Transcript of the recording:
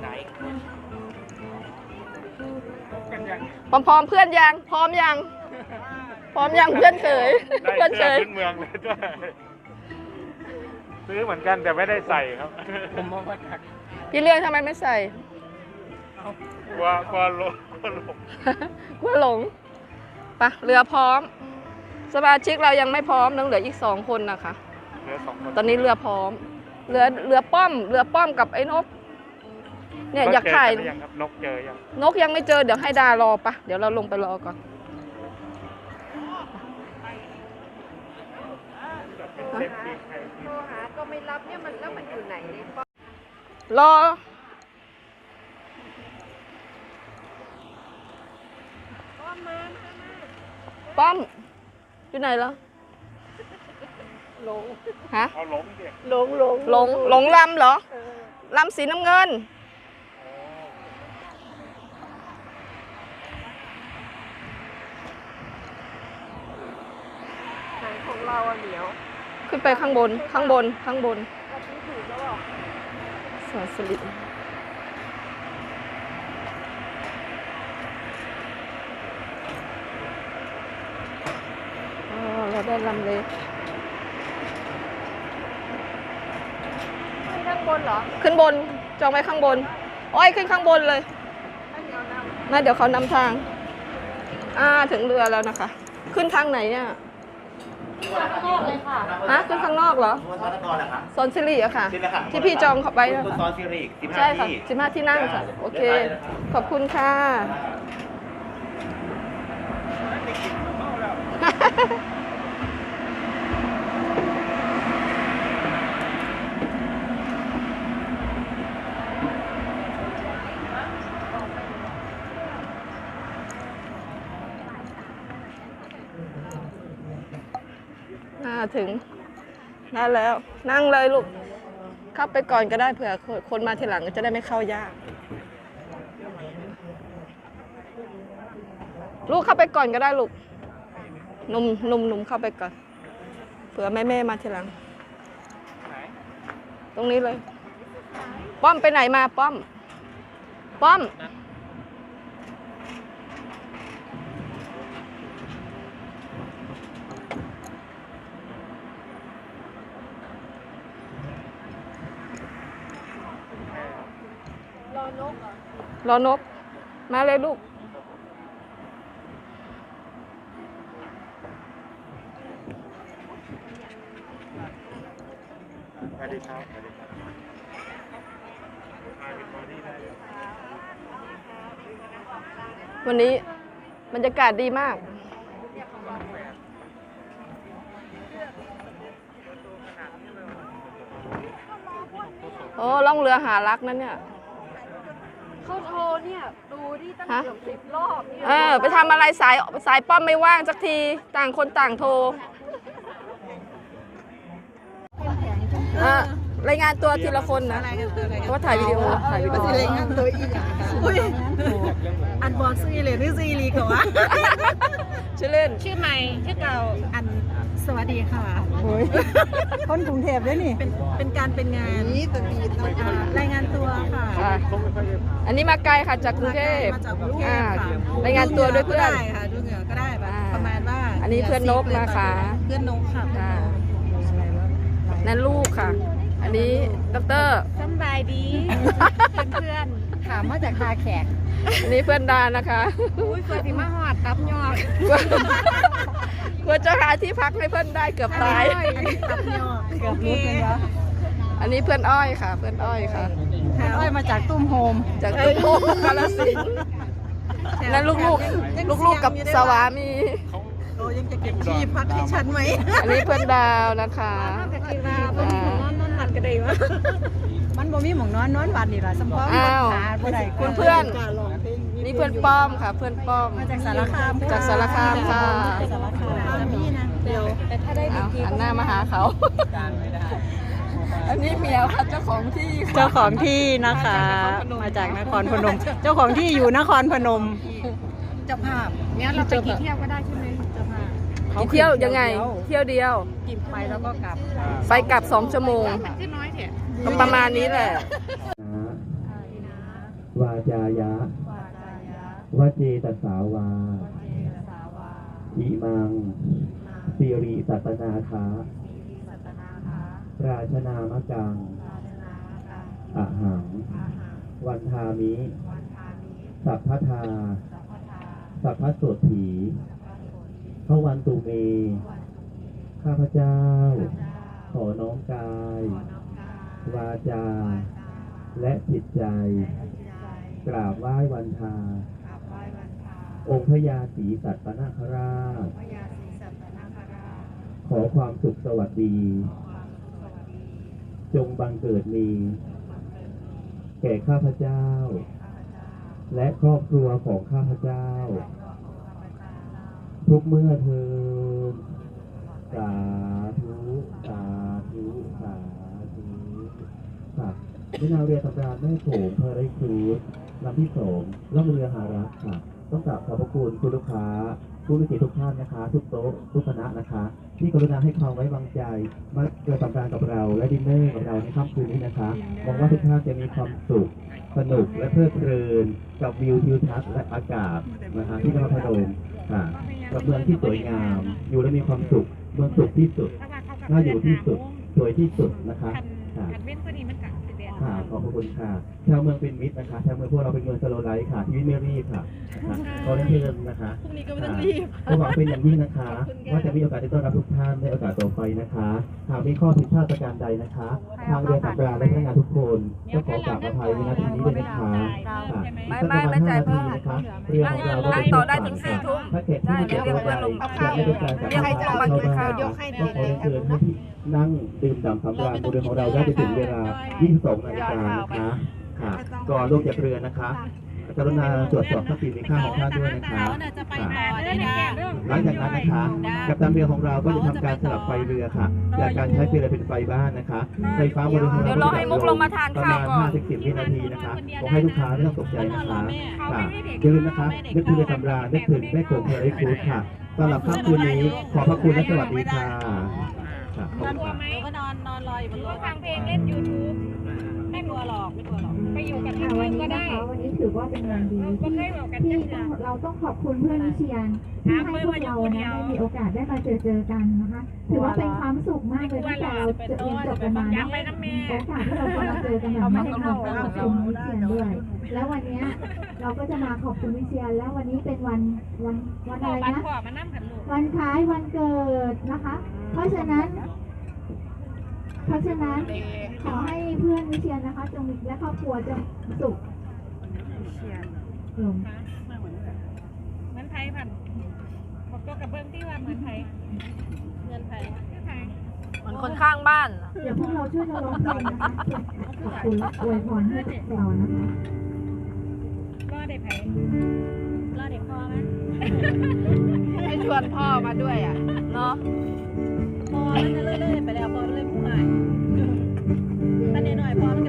ไหนพร้อมๆเพื่อนยัง พร้อมยัง พร้อมยังเพื่อนเขยได้เพื่อนเขเสื้อยพื้นเมืองเลยด้วยซื้อเหมือนกันแต่ไม่ได้ใส่ครับ ผมมองว่าถักพี่เลี้ยงทำไมไม่ใส่กลัวกลัวหลงกลัวหลงกลัวหลงไปะเรือพร้อม สมาชิกเรายังไม่พร้อมยังเหลืออีกสองคนนะคะเหลือสองคนตอนนี้เรือพร้อม เรือเรือป้อม เรือป้อมกับไอ้นก เนี่ยอยากถ่ายเจกันหรือยังครับนกเจอยังนกยังไม่เจอเดี๋ยวให้ดารอปะเดี๋ยวเราลงไปรอก่อนเซ็ตที่ใครโทรหาก็ไม่รับเนี่ยมันแล้วมันอยู่ไหนเนี่ยรอ ก็มามามาป้อม อยู่ไหนแล้วหลงฮะเอาหลงเด็กหลงหลงหลงหลงลำเหรอลำสีน้ำเงิน ไหน ของเราอะเหนียวขึ้นไปข้างบน ข้างบน ข้างบนเราซื้อถูกแล้วหรอสวนสลิดอ๋อเราได้ลำเลยขึ้นข้างบนเหรอขึ้นบน จองไว้ข้างบนอ้อยขึ้นข้างบนเลยให้เหนียวนำมาเดี๋ยวเขานำทาง อ่าถึงเรือแล้วนะคะ ขึ้นทางไหนเนี่ยข้าง นอกเลยค่ะฮะขึ้นข้างนอกเหรอคุณทอดก่อนเหรอคะโซนสิริอะค่ะใช่ไหมคะที่พี่จองเข้าไปนะคุณคะซอนซิริกสิบห้าใช่ค่ะที่ สิบห้าที่นั่งค่ะ โอเค ขอบคุณค่ะ ถึงได้แล้ว นั่งเลยลูก เข้าไปก่อนก็ได้เผื่อคนมาทีหลังก็จะได้ไม่เข้ายาก ลูกเข้าไปก่อนก็ได้ลูกหนุ่มหนุ่มหนุ่มเข้าไปก่อน เผื่อแม่แม่มาทีหลัง ตรงนี้เลย ป้อมไปไหนมาป้อม ป้อม อนกเหรอรอนก มาเลยลูก สวัสดีครับสวัสดีครับมาเป็นบอดี้ได้เลยวันนี้บรรยากาศดีมาก โอ้ล่องเรือหารักนั่นเนี่ย เขาโทรเนี่ยดูที่ตั้งฮะ เกือบสิบรอบเนี่ยเออ ไปทำอะไรสายสายป้อมไม่ว่างสักทีต่างคนต่างโทรอะรายงานตัวทีละคนนะเพราะว่าถ่ายวิดีโอถ่ายวิดีโอรายงานตัวอีกอะอุ้ยอันบอกซื้อเลยหรือซื้ออีหลีก่อนวะชื่อเล่นชื่อใหม่ชื่อเก่าอัน สวัสดีค่ะคนกรุงเทพด้วยนี่ เป็นเป็นการเป็นงานนี่ตดีอ่ารายงานตัวค่ะอะ อันนี้มาไกลค่ะจากกรุงเทพมาจากกรุงเทพอ่าค่ะรายงานตัวด้วยเพื่อนก็ได้ค่ะดูเหงื่อก็ได้แบบอ่าประมาณว่าอันนี้เพื่อนนกนะคะ เพื่อนนกค่ะค่ะนั่นลูกค่ะ อันนี้ดอกเตอรสบายดีเพื่อนถามมาจากคาแขกอันนี้เพื่อนดานะคะ อุ้ยเพื่อนที่มาหอดตับยอก กลัวจะหาที่พักให้เพื่อนได้เกือบตายอันนี้ตับยอกเกือบรุดเลยนะอันนี้เพื่อนอ้อยค่ะ เพื่อนอ้อยค่ะแอ้อยมาจากตุ้มโฮมจากตุ้มโฮมกาลสินธุ์นั่นลูกๆ ลูกๆกับสวามีโอ้ยังจะเก็บที่พักให้ฉันไหมอันนี้เพื่อนดาวนะคะคิดว่าบ่มีหมองนอนนอนหลับก็ได้วะมันบ่มีหมองนอนนอนวันนี่ล่ะสมพรอ้าวขาบ่ได้ คุณเพื่อน นี่เพื่อนป้อมค่ะ เพื่อนป้อม มาจากสารคามจากสารคามค่ะ สารคามนี่นะเดี๋ยวแต่ถ้าได้เอาหันหน้ามาหาเขา อันนี้เหมียวค่ะเจ้าของที่ค่ะ เจ้าของที่นะคะ มาจากนครพนมเจ้าของที่อยู่นครพนมเจ้าภาพเนี่ยเราไปกี่เที่ยวก็ได้ใช่ไหมเจ้าภาพกี่เที่ยวยังไง เที่ยวเดียว กินไปแล้วก็กลับไปกลับสองชั่วโมงที่น้อยเถอะก็ประมาณนี้แหละจายะ วเจตสาวาอิมังสิริสัตนาคาราชนามกังอะหัง วันทามิ สัพพทา สัพพโสถีพระวันตุเม ข้าพเจ้า ขอน้อมกาย วาจา และจิตใจ กราบไหว้วันทา องค์พญาศรีสัตนาคราชขอความสุขสวัสดีจงบังเกิดมีแก่ข้าพเจ้าและครอบครัวของข้าพเจ้าทุกเมื่อเทินสาธุ สาธุ สาธุค่ะวินาเรียนตำราแม่โขงเพอร์ไรครูดลำที่สองล่องเรือหารักค่ะ ต้องกราบขอบพระคุณคุณลูกค้า ผู้มีเกียรติทุกท่านนะคะ ทุกโต๊ะทุกคณะนะคะ ที่กรุณาให้ความไว้วางใจ มาเรือตำรานกับเราและดินเนอร์กับเราในค่ำคืนนี้นะคะหวังว่าทุกท่านจะมีความสุขสนุกและเพลิดเพลินกับวิวทิวทัศน์และอากาศนะคะที่นครพนมค่ะกับเมืองที่สวยงาม อยู่และมีความสุขเมืองสุขที่สุดน่าอยู่ที่สุดสวยที่สุดนะคะค่ะคันเว้นตัวนี้มันกัดเด่นค่ะขอบพระคุณค่ะ ชาวเมืองเป็นมิตรนะคะชาวเมืองพวกเราเป็นเมืองสโลไลท์ค่ะที่ไม่รีบค่ะนะคะขอเรียนเชิญนะคะพรุ่งนี้ก็ไม่ต้องรีบก็หวังเป็นอย่างยิ่งนะคะ ว่าจะมีโอกาสได้ต้อนรับทุกท่านในโอกาสต่อไปนะคะหากมีข้อผิดพลาดประการใดนะคะ ทางเรือสัมปราและพนักงานทุกคนก็ขอกราบอภัยในนาทีนี้ด้วยนะคะค่ะไม่ไม่ไม่จ่ายเพิ่มนะคะเรือของเราก็นั่งต่อได้ถึงสี่ทุ่มถ้าเกิดที่มีได้เดี๋ยวเรียกเพื่อนลงจะไม่เป็นการจัดเรียกพวกลงมากินข้าวก็ขอเรียนเชิญให้ที่นั่งดื่มด่ำสำราญบนเรือของเราได้ไปถึงเวลา 22 นาฬิกานะคะค่ะก่อนลงจากเรือนะคะกรุณาตรวจสอบทรัพย์สินมีค่าของท่านด้วยนะคะจะไปค่ะต่อได้นะหลังจากนั้นนะคะ กัปตันเรือของเราก็จะทำการสลับไฟเรือค่ะ จากการใช้ไฟเรือเป็นไฟบ้านนะคะ ไฟฟ้าบนเรือของเราเดี๋ยวรอให้มุกลงมาทานข้าวก่อนประมาณ5-10วินาทีนะคะขอให้ลูกค้าไม่ต้องตกใจนะคะค่ะอย่าลืมนะคะนึกถึงเรือสำราญนึกถึงแม่โขงเฮริคูดค่ะสำหรับค่ำคืนนี้ขอบพระคุณและสวัสดีค่ะค่ะขอบคุณค่ะก็นอนนอนรออยู่บนรถฟังเพลงเล่นยูทู อกไปอยู่กับที่ค่ะวันก็นี้ได้นะคะวันนี้ถือว่าเป็นวันดีก็เคยบอกกันที่จังต้องเราต้องขอบคุณเพื่อนวิเชียนที่ให้พวกเรานะได้มีโอกาสได้มาเจอเจอกันนะคะถือว่าเป็นความสุขมากเลยตั้งแต่เราจะเรียนจบกันมาอยากนะไปน้ำเมย์โอกาสที่เราจะมาเจอกันแบบนี้ค่ะขอบคุณวิเชียนด้วย แล้ววันเนี้ยเราก็จะมาขอบคุณวิเชียนแล้ววันนี้เป็นวันวันวันบอะอกไรบ้านนะ พ่อมานั่งขันลูกวันคล้ายวันเกิดนะคะ เพราะฉะนั้น เพราะฉะนั้น ขอให้เพื่อนวิเชียนนะคะจงมีและครอบครัวจงสุขลงเหมือนไทยพันบอกตัวกับเบิ้งที่ว่าเหมือนไทยเงินไทยไทยเหมือนคนข้างบ้าน เดี๋ยวพวกเราช่วยกันร้องเพลงนะคะขอบคุณและอวยพรให้พวกเรานะคะรอเด็กไทยรอเด็กพ่อไหมให้ชวนพ่อมาด้วยอะ เนาะพ่อแล้วจะเลื่อยๆ Monday night, Bob.